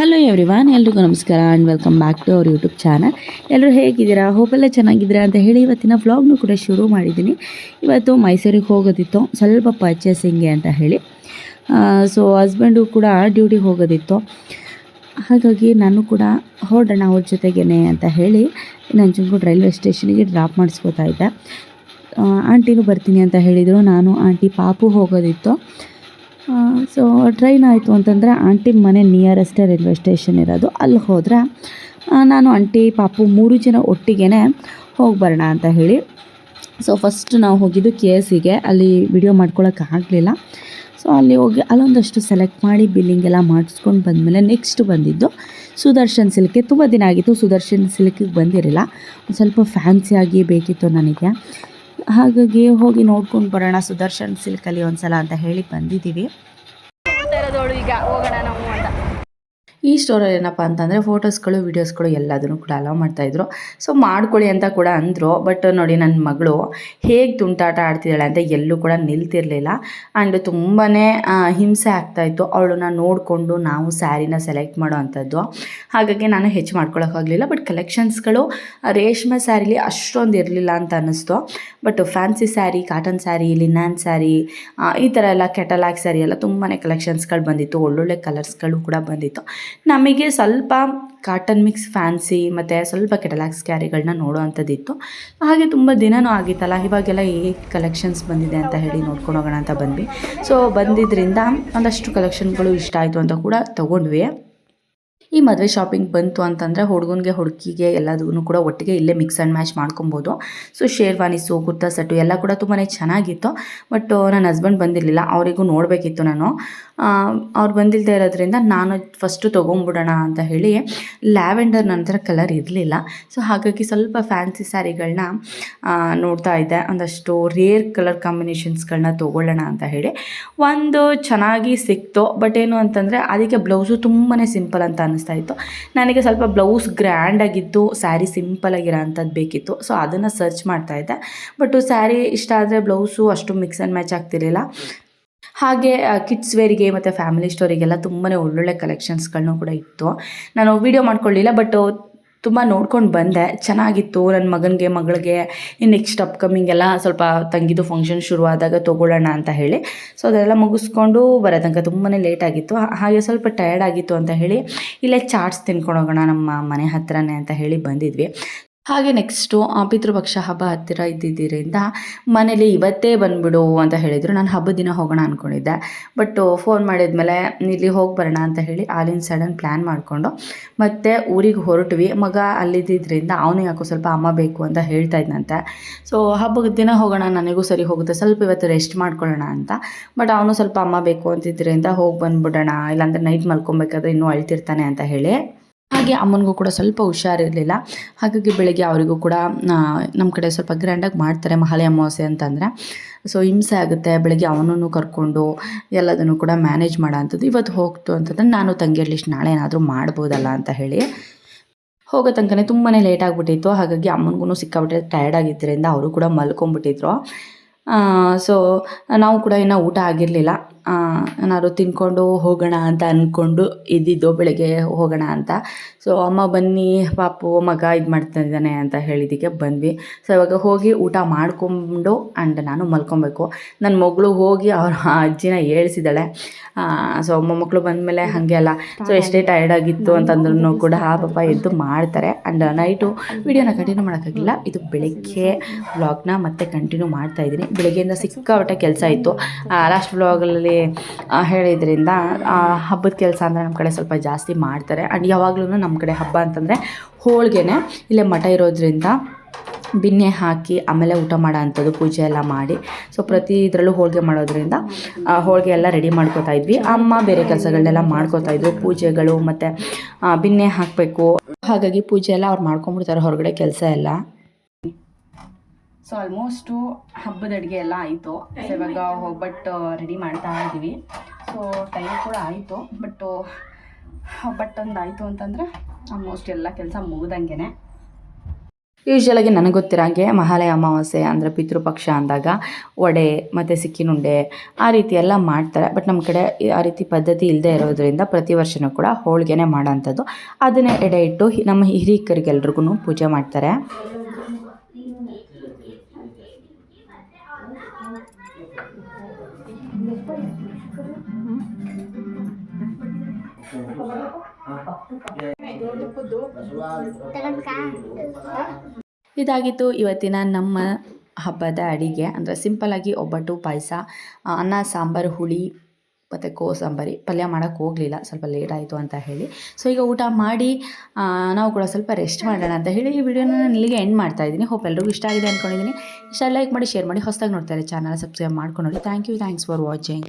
Hello everyone ಎಲ್ರಿಗೂ ನಮಸ್ಕಾರ and welcome back to ಅವ್ರ ಯೂಟ್ಯೂಬ್ ಚಾನಲ್ ಎಲ್ಲರೂ ಹೇಗಿದ್ದೀರಾ? ಹೋಪೆಲ್ಲ ಚೆನ್ನಾಗಿದ್ದೀರಾ ಅಂತ ಹೇಳಿ ಇವತ್ತಿನ ವ್ಲಾಗ್ನು ಕೂಡ ಶುರು ಮಾಡಿದ್ದೀನಿ. ಇವತ್ತು ಮೈಸೂರಿಗೆ ಹೋಗೋದಿತ್ತು, ಸ್ವಲ್ಪ ಪರ್ಚೇಸಿಂಗ್ಗೆ ಅಂತ ಹೇಳಿ. ಸೊ ಹಸ್ಬೆಂಡು ಕೂಡ ಡ್ಯೂಟಿಗೆ ಹೋಗೋದಿತ್ತು. ಹಾಗಾಗಿ ನಾನು ಕೂಡ ಹೊರಡೋಣ ಅವ್ರ ಜೊತೆಗೇನೆ ಅಂತ ಹೇಳಿ ನಂಜನಗೂಡು ರೈಲ್ವೆ ಸ್ಟೇಷನಿಗೆ ಡ್ರಾಪ್ ಮಾಡಿಸ್ಕೋತಾ ಇದ್ದೆ. ಆಂಟಿನೂ ಬರ್ತೀನಿ ಅಂತ ಹೇಳಿದರು, ನಾನು, ಆಂಟಿ, ಪಾಪು ಹೋಗೋದಿತ್ತು. ಸೊ ಟ್ರೈನ್ ಆಯಿತು ಅಂತಂದರೆ ಆಂಟಿ ಮನೆ ನಿಯರೆಸ್ಟೇ ರೈಲ್ವೆ ಸ್ಟೇಷನ್ ಇರೋದು. ಅಲ್ಲಿ ಹೋದರೆ ನಾನು ಆಂಟಿ, ಪಾಪು ಮೂರು ಜನ ಒಟ್ಟಿಗೆ ಹೋಗಿ ಬರೋಣ ಅಂತ ಹೇಳಿ. ಸೊ ಫಸ್ಟ್ ನಾವು ಹೋಗಿದ್ದು ಕೆ ಎಸ್ಸಿಗೆ ಅಲ್ಲಿ ವಿಡಿಯೋ ಮಾಡ್ಕೊಳಕ್ಕೆ ಆಗಲಿಲ್ಲ. ಸೊ ಅಲ್ಲಿ ಹೋಗಿ ಅಲ್ಲೊಂದಷ್ಟು ಸೆಲೆಕ್ಟ್ ಮಾಡಿ ಬಿಲ್ಲಿಂಗ್ ಎಲ್ಲ ಮಾಡಿಸ್ಕೊಂಡು ಬಂದಮೇಲೆ ನೆಕ್ಸ್ಟ್ ಬಂದಿದ್ದು ಸುದರ್ಶನ್ ಸಿಲ್ಕ್ಗೆ ತುಂಬ ದಿನ ಆಗಿತ್ತು, ಸುದರ್ಶನ್ ಸಿಲ್ಕಿಗೆ ಬಂದಿರಲಿಲ್ಲ. ಸ್ವಲ್ಪ ಫ್ಯಾನ್ಸಿಯಾಗಿ ಬೇಕಿತ್ತು ನನಗೆ. ಹಾಗಾಗಿ ಹೋಗಿ ನೋಡ್ಕೊಂಡು ಬರೋಣ ಸುದರ್ಶನ್ ಸಿಲ್ಕಲ್ಲಿ ಒಂದ್ಸಲ ಅಂತ ಹೇಳಿ ಬಂದಿದ್ದೀವಿ. ಈಗ. ಹೋಗೋಣ ನಾವು. ಈ ಸ್ಟೋರಲ್ಲಿ ಏನಪ್ಪ ಅಂತಂದರೆ ಫೋಟೋಸ್ಗಳು ವೀಡಿಯೋಸ್ಗಳು ಎಲ್ಲದನ್ನು ಕೂಡ ಅಲೋ ಮಾಡ್ತಾಯಿದ್ರು ಸೊ ಮಾಡ್ಕೊಳ್ಳಿ ಅಂತ ಕೂಡ ಅಂದರು. ಬಟ್ ನೋಡಿ ನನ್ನ ಮಗಳು ಹೇಗೆ ತುಂಟಾಟ ಆಡ್ತಿದ್ದಾಳೆ ಅಂತ ಎಲ್ಲೂ ಕೂಡ ನಿಲ್ತಿರಲಿಲ್ಲ. ಆ್ಯಂಡ್ ತುಂಬಾ ಹಿಂಸೆ ಆಗ್ತಾಯಿತ್ತು ಅವಳನ್ನ ನೋಡಿಕೊಂಡು ನಾವು ಸ್ಯಾರಿನ ಸೆಲೆಕ್ಟ್ ಮಾಡೋ ಅಂಥದ್ದು. ಹಾಗಾಗಿ ನಾನು ಹೆಚ್ಚು ಮಾಡ್ಕೊಳಕ್ಕಾಗಲಿಲ್ಲ ಬಟ್ ಕಲೆಕ್ಷನ್ಸ್ಗಳು ರೇಷ್ಮೆ ಸ್ಯಾರಿಲಿ ಅಷ್ಟೊಂದು ಇರಲಿಲ್ಲ ಅಂತ ಅನ್ನಿಸ್ತು. But fancy saree cotton saree linen saree ಈ ಥರ ಎಲ್ಲ ಕೆಟಲಾಗ್ ಸ್ಯಾರಿ ಎಲ್ಲ ತುಂಬಾ ಕಲೆಕ್ಷನ್ಸ್ಗಳು ಬಂದಿತ್ತು. ಒಳ್ಳೊಳ್ಳೆ ಕಲರ್ಸ್ಗಳು ಕೂಡ ಬಂದಿತ್ತು. ನಮಗೆ ಸ್ವಲ್ಪ ಕಾಟನ್ ಮಿಕ್ಸ್ ಫ್ಯಾನ್ಸಿ ಮತ್ತು ಸ್ವಲ್ಪ ಕೆಟಲಾಕ್ಸ್ ಕ್ಯಾರಿಗಳನ್ನ ನೋಡೋ ಅಂಥದ್ದಿತ್ತು ಹಾಗೆ ತುಂಬ ದಿನವೂ ಆಗಿತ್ತಲ್ಲ, ಇವಾಗೆಲ್ಲ ಹೇಗೆ ಕಲೆಕ್ಷನ್ಸ್ ಬಂದಿದೆ ಅಂತ ಹೇಳಿ ನೋಡ್ಕೊಂಡು ಹೋಗೋಣ ಅಂತ ಬಂದ್ವಿ. ಸೊ ಬಂದಿದ್ದರಿಂದ ಒಂದಷ್ಟು ಕಲೆಕ್ಷನ್ಗಳು ಇಷ್ಟ ಆಯಿತು ಅಂತ ಕೂಡ ತೊಗೊಂಡ್ವಿ. ಈ ಮದುವೆ ಶಾಪಿಂಗ್ ಬಂತು ಅಂತಂದರೆ ಹುಡುಗನಿಗೆ, ಹುಡುಗಿಗೆ ಎಲ್ಲದೂ ಕೂಡ ಒಟ್ಟಿಗೆ ಇಲ್ಲೇ ಮಿಕ್ಸ್ ಆ್ಯಂಡ್ ಮ್ಯಾಚ್ ಮಾಡ್ಕೊಬೋದು. ಸೊ ಶೇರ್ವಾನಿಸು ಕುರ್ತಾ, ಸೆಟ್ಟು ಎಲ್ಲ ಕೂಡ ತುಂಬಾ ಚೆನ್ನಾಗಿತ್ತು. ಬಟ್ ನನ್ನ ಹಸ್ಬೆಂಡ್ ಬಂದಿರಲಿಲ್ಲ. ಅವರಿಗೂ ನೋಡಬೇಕಿತ್ತು ನಾನು. ಅವ್ರು ಬಂದಿಲ್ಲದೆ ಇರೋದ್ರಿಂದ ನಾನು ಫಸ್ಟು ತೊಗೊಂಬಿಡೋಣ ಅಂತ ಹೇಳಿ ಲ್ಯಾವೆಂಡರ್ ನಂತರ ಕಲರ್ ಇರಲಿಲ್ಲ. ಸೊ ಹಾಗಾಗಿ ಸ್ವಲ್ಪ ಫ್ಯಾನ್ಸಿ ಸ್ಯಾರಿಗಳನ್ನ ನೋಡ್ತಾ ಇದ್ದೆ. ಒಂದಷ್ಟು ರೇರ್ ಕಲರ್ ಕಾಂಬಿನೇಷನ್ಸ್ಗಳನ್ನ ತೊಗೊಳ್ಳೋಣ ಅಂತ ಹೇಳಿ. ಒಂದು ಚೆನ್ನಾಗಿ ಸಿಕ್ತು. ಬಟ್ ಏನು ಅಂತಂದರೆ, ಅದಕ್ಕೆ ಬ್ಲೌಸು ತುಂಬಾ ಸಿಂಪಲ್ ಅಂತ ಅನ್ನಿಸ್ತಾ ಇತ್ತು ನನಗೆ ಸ್ವಲ್ಪ ಬ್ಲೌಸ್ ಗ್ರ್ಯಾಂಡಾಗಿತ್ತು ಸ್ಯಾರಿ ಸಿಂಪಲಾಗಿರೋ ಅಂಥದ್ದು ಬೇಕಿತ್ತು. ಸೊ ಅದನ್ನು ಸರ್ಚ್ ಮಾಡ್ತಾ ಇದ್ದೆ. ಬಟ್ ಸ್ಯಾರಿ ಇಷ್ಟ ಆದರೆ ಬ್ಲೌಸು ಅಷ್ಟು ಮಿಕ್ಸ್ ಆ್ಯಂಡ್ ಮ್ಯಾಚ್ ಆಗ್ತಿರಲಿಲ್ಲ. ಹಾಗೆ ಕಿಡ್ಸ್ ವೇರಿಗೆ ಮತ್ತು ಫ್ಯಾಮಿಲಿ ಸ್ಟೋರಿಗೆಲ್ಲ ತುಂಬಾ ಒಳ್ಳೊಳ್ಳೆ ಕಲೆಕ್ಷನ್ಸ್ಗಳನ್ನೂ ಕೂಡ ಇತ್ತು. ನಾನು ವೀಡಿಯೋ ಮಾಡ್ಕೊಳ್ಳಿಲ್ಲ ಬಟ್ ತುಂಬ ನೋಡ್ಕೊಂಡು ಬಂದೆ. ಚೆನ್ನಾಗಿತ್ತು ನನ್ನ ಮಗನಿಗೆ, ಮಗಳಿಗೆ. ಇನ್ನು ನೆಕ್ಸ್ಟ್ ಅಪ್ಕಮಿಂಗ್ ಎಲ್ಲ ಸ್ವಲ್ಪ ತಂಗಿದು ಫಂಕ್ಷನ್ ಶುರುವಾದಾಗ ತೊಗೊಳ್ಳೋಣ ಅಂತ ಹೇಳಿ. ಸೊ ಅದೆಲ್ಲ ಮುಗಿಸ್ಕೊಂಡು ಬರೋ ತನಕ ತುಂಬಾ ಲೇಟ್ ಆಗಿತ್ತು. ಹಾಗೆ ಸ್ವಲ್ಪ ಟಯರ್ಡ್ ಆಗಿತ್ತು ಅಂತ ಹೇಳಿ ಇಲ್ಲೇ ಚಾಟ್ಸ್ ತಿನ್ಕೊಂಡು ಹೋಗೋಣ ನಮ್ಮ ಮನೆ ಹತ್ರನೇ ಅಂತ ಹೇಳಿ ಬಂದಿದ್ವಿ. ಹಾಗೆ ನೆಕ್ಸ್ಟು ಪಿತೃಪಕ್ಷ ಹಬ್ಬ ಹತ್ತಿರ ಇದ್ದಿದ್ದರಿಂದ ಮನೇಲಿ ಇವತ್ತೇ ಬಂದುಬಿಡು ಅಂತ ಹೇಳಿದರು. ನಾನು ಹಬ್ಬದ ದಿನ ಹೋಗೋಣ ಅಂದ್ಕೊಂಡಿದ್ದೆ ಬಟ್ ಫೋನ್ ಮಾಡಿದ್ಮೇಲೆ ಇಲ್ಲಿ ಹೋಗಿ ಬರೋಣ ಅಂತ ಹೇಳಿ ಆಲಿನ ಸಡನ್ ಪ್ಲ್ಯಾನ್ ಮಾಡಿಕೊಂಡು ಮತ್ತೆ ಊರಿಗೆ ಹೊರಟ್ವಿ. ಮಗ ಅಲ್ಲಿದ್ದರಿಂದ ಅವನು ಯಾಕೋ ಸ್ವಲ್ಪ ಅಮ್ಮ ಬೇಕು ಅಂತ ಹೇಳ್ತಾ ಇದ್ದಂತೆ ಸೊ ಹಬ್ಬದ ದಿನ ಹೋಗೋಣ, ನನಗೂ ಸರಿ ಹೋಗುತ್ತೆ. ಸ್ವಲ್ಪ ಇವತ್ತು ರೆಸ್ಟ್ ಮಾಡ್ಕೊಳ್ಳೋಣ ಅಂತ. ಬಟ್ ಅವನು ಸ್ವಲ್ಪ ಅಮ್ಮ ಬೇಕು ಅಂತಿದ್ದರಿಂದ ಹೋಗಿ ಬಂದುಬಿಡೋಣ. ಇಲ್ಲಾಂದರೆ ನೈಟ್ ಮಲ್ಕೊಬೇಕಾದ್ರೆ ಇನ್ನೂ ಅಳ್ತಿರ್ತಾನೆ ಅಂತ ಹೇಳಿ ಹಾಗೆ ಅಮ್ಮನಿಗೂ ಕೂಡ ಸ್ವಲ್ಪ ಹುಷಾರಿರಲಿಲ್ಲ. ಹಾಗಾಗಿ ಬೆಳಗ್ಗೆ ಅವರಿಗೂ ಕೂಡ ನಮ್ಮ ಕಡೆ ಸ್ವಲ್ಪ ಗ್ರ್ಯಾಂಡಾಗಿ ಮಾಡ್ತಾರೆ ಮಹಾಲಯ ಅಮಾವಾಸ್ಯೆ ಅಂತಂದರೆ. ಸೊ ಹಿಂಸೆ ಆಗುತ್ತೆ. ಬೆಳಗ್ಗೆ ಅವನನ್ನು ಕರ್ಕೊಂಡು ಎಲ್ಲದನ್ನು ಕೂಡ ಮ್ಯಾನೇಜ್ ಮಾಡೋ ಅಂಥದ್ದು ಇವತ್ತು ಹೋಗ್ತು ಅಂತಂದ್ರೆ ನಾನು ತಂಗಿ ಅಟ್ಲೀಸ್ಟ್ ನಾಳೆ ಏನಾದರೂ ಮಾಡ್ಬೋದಲ್ಲ ಅಂತ ಹೇಳಿ. ಹೋಗೋ ತನಕನೇ ತುಂಬಾ ಲೇಟ್ ಆಗಿಬಿಟ್ಟಿತ್ತು. ಹಾಗಾಗಿ ಅಮ್ಮನಿಗೂ ಸಿಕ್ಕಾಬಿಟ್ಟೆ ಟಯರ್ಡ್ ಆಗಿದ್ದರಿಂದ ಅವರು ಕೂಡ ಮಲ್ಕೊಂಬಿಟ್ಟಿದ್ರು ಸೊ ನಾವು ಕೂಡ ಇನ್ನೂ ಊಟ ಆಗಿರಲಿಲ್ಲ. ಏನಾದ್ರು ತಿನ್ಕೊಂಡು ಹೋಗೋಣ ಅಂತ ಅಂದ್ಕೊಂಡು ಇದ್ದಿದ್ದು ಬೆಳಗ್ಗೆ ಹೋಗೋಣ ಅಂತ. ಸೊ ಅಮ್ಮ ಬನ್ನಿ, ಪಾಪು, ಮಗ ಇದು ಮಾಡ್ತಾ ಇದ್ದಾನೆ ಅಂತ ಹೇಳಿದ್ದಕ್ಕೆ ಬಂದ್ವಿ. ಸೊ ಇವಾಗ ಹೋಗಿ ಊಟ ಮಾಡಿಕೊಂಡು ಆ್ಯಂಡ್ ನಾನು ಮಲ್ಕೊಬೇಕು. ನನ್ನ ಮಗಳು ಹೋಗಿ ಅವ್ರ ಅಜ್ಜಿನ ಏಳಿಸಿದ್ದಾಳೆ ಸೊ ಮೊಮ್ಮಕ್ಕಳು ಬಂದಮೇಲೆ ಹಾಗೆ ಅಲ್ಲ. ಸೊ ಎಷ್ಟೇ ಟೈರ್ಡ್ ಆಗಿತ್ತು ಅಂತಂದ್ರೂ ಕೂಡ ಆ ಪಾಪ ಎದ್ದು ಮಾಡ್ತಾರೆ. ಆ್ಯಂಡ್ ನೈಟು ವೀಡಿಯೋನ ಕಂಟಿನ್ಯೂ ಮಾಡೋಕ್ಕಾಗಿಲ್ಲ. ಇದು ಬೆಳಗ್ಗೆ ವ್ಲಾಗ್ನ ಮತ್ತೆ ಕಂಟಿನ್ಯೂ ಮಾಡ್ತಾ ಇದ್ದೀನಿ. ಬೆಳಗ್ಗೆಯಿಂದ ಸಿಕ್ಕಾಪಟ್ಟೆ ಕೆಲಸ ಇತ್ತು. ಲಾಸ್ಟ್ ವ್ಲಾಗಲ್ಲಿ ಹೇಳಿದ್ರಿಂದ ಹಬ್ಬದ ಕೆಲಸ ಅಂದರೆ ನಮ್ಮ ಕಡೆ ಸ್ವಲ್ಪ ಜಾಸ್ತಿ ಮಾಡ್ತಾರೆ. ಆ್ಯಂಡ್ ಯಾವಾಗ್ಲೂ ನಮ್ಮ ಕಡೆ ಹಬ್ಬ ಅಂತಂದರೆ ಹೋಳಿಗೆನೆ. ಇಲ್ಲೇ ಮಠ ಇರೋದ್ರಿಂದ ಬಿನ್ನೆ ಹಾಕಿ, ಆಮೇಲೆ ಊಟ ಮಾಡೋ ಅಂಥದ್ದು ಪೂಜೆ ಎಲ್ಲ ಮಾಡಿ. ಸೊ ಪ್ರತಿ ಇದರಲ್ಲೂ ಹೋಳಿಗೆ ಮಾಡೋದ್ರಿಂದ ಹೋಳಿಗೆ ಎಲ್ಲ ರೆಡಿ ಮಾಡ್ಕೋತಾ ಇದ್ವಿ. ಅಮ್ಮ ಬೇರೆ ಕೆಲಸಗಳನ್ನೆಲ್ಲ ಮಾಡ್ಕೋತಾ ಇದ್ರು. ಪೂಜೆಗಳು ಮತ್ತು ಬಿನ್ನೆ ಹಾಕಬೇಕು. ಹಾಗಾಗಿ ಪೂಜೆ ಎಲ್ಲ ಅವ್ರು ಮಾಡ್ಕೊಂಬಿಡ್ತಾರೆ ಹೊರಗಡೆ ಕೆಲಸ ಎಲ್ಲ. ಸೊ ಆಲ್ಮೋಸ್ಟು ಹಬ್ಬದ ಅಡುಗೆ ಎಲ್ಲ ಆಯಿತು. ಸೊ ಇವಾಗ ಒಬ್ಬಟ್ಟು ರೆಡಿ ಮಾಡ್ತಾ ಇದ್ದೀವಿ. ಸೊ ಟೈಮ್ ಕೂಡ ಆಯಿತು ಬಟ್ಟು ಒಬ್ಬಟ್ಟೊಂದು ಆಯಿತು ಅಂತಂದರೆ ಆಲ್ಮೋಸ್ಟ್ ಎಲ್ಲ ಕೆಲಸ ಮುಗ್ದಂಗೆ ಯೂಶ್ವಲಾಗಿ ನನಗೆ ಗೊತ್ತಿರೋಂಗೆ ಮಹಾಲಯ ಅಮಾವಾಸ್ಯೆ ಅಂದರೆ ಪಿತೃಪಕ್ಷ ಅಂದಾಗ ವಡೆ ಮತ್ತು ಸಿಕ್ಕಿನುಂಡೆ ಆ ರೀತಿ ಎಲ್ಲ ಮಾಡ್ತಾರೆ. ಬಟ್ ನಮ್ಮ ಕಡೆ ಆ ರೀತಿ ಪದ್ಧತಿ ಇಲ್ಲದೆ ಇರೋದ್ರಿಂದ ಪ್ರತಿ ವರ್ಷನೂ ಕೂಡ ಹೋಳಿಗೆನೇ ಮಾಡೋಂಥದ್ದು ಅದನ್ನೇ ಎಡೆ ಇಟ್ಟು ನಮ್ಮ ಹಿರಿಯಕರಿಗೆಲ್ರಿಗೂ ಪೂಜೆ ಮಾಡ್ತಾರೆ. ಇದಾಗಿತ್ತು ಇವತ್ತಿನ ನಮ್ಮ ಹಬ್ಬದ ಅಡಿಗೆ. ಅಂದರೆ ಆಗಿ ಒಬ್ಬಟ್ಟು ಪಾಯಸ ಅನ್ನ ಸಾಂಬಾರು ಹುಳಿ ಮತ್ತು ಕೋಸಂಬರಿ ಪಲ್ಯ ಮಾಡೋಕ್ಕೆ ಹೋಗಲಿಲ್ಲ, ಸ್ವಲ್ಪ ಲೇಟ್ ಆಯಿತು ಅಂತ ಹೇಳಿ. ಸೊ ಈಗ ಊಟ ಮಾಡಿ ನಾವು ಕೂಡ ಸ್ವಲ್ಪ ರೆಸ್ಟ್ ಮಾಡೋಣ ಅಂತ ಹೇಳಿ ಈ ವಿಡಿಯೋನ ನಾನು ಇಲ್ಲಿಗೆ ಎಂಡ್ ಮಾಡ್ತಾ ಇದ್ದೀನಿ. ಹೋಪ್ ಎಲ್ಲರಿಗೂ ಇಷ್ಟ ಆಗಿದೆ ಅಂದ್ಕೊಂಡಿದ್ದೀನಿ ಇಷ್ಟ ಲೈಕ್ ಮಾಡಿ ಶೇರ್ ಮಾಡಿ, ಹೊಸದಾಗಿ ನೋಡ್ತಾರೆ ಚಾನಲ್ ಸಬ್ಸ್ಕ್ರೈಬ್ ಮಾಡ್ಕೊಂಡು thank you thanks for watching